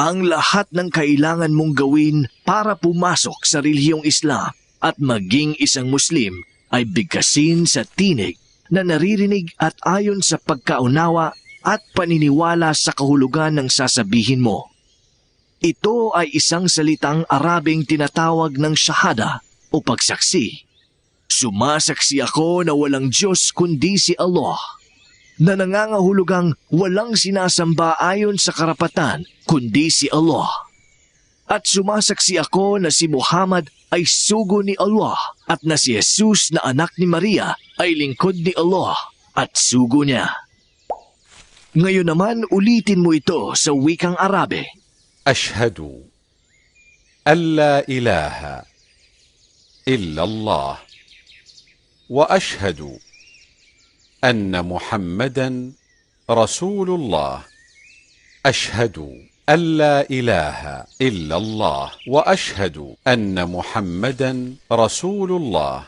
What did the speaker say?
Ang lahat ng kailangan mong gawin para pumasok sa relihiyong Islam at maging isang Muslim ay bigkasin sa tinig na naririnig at ayon sa pagkaunawa at paniniwala sa kahulugan ng sasabihin mo. Ito ay isang salitang Arabing tinatawag ng shahada o pagsaksi. Sumasaksi ako na walang Diyos kundi si Allah, na nangangahulugang walang sinasamba ayon sa karapatan kundi si Allah. At sumasaksi ako na si Muhammad ay sugo ni Allah at na si Jesus na anak ni Maria ay lingkod ni Allah at sugo niya. Ngayon naman ulitin mo ito sa wikang Arabe. Ashhadu alla ilaha illa Allah wa ashhadu أن محمدا رسول الله. أشهد أن لا إله إلا الله وأشهد أن محمدا رسول الله.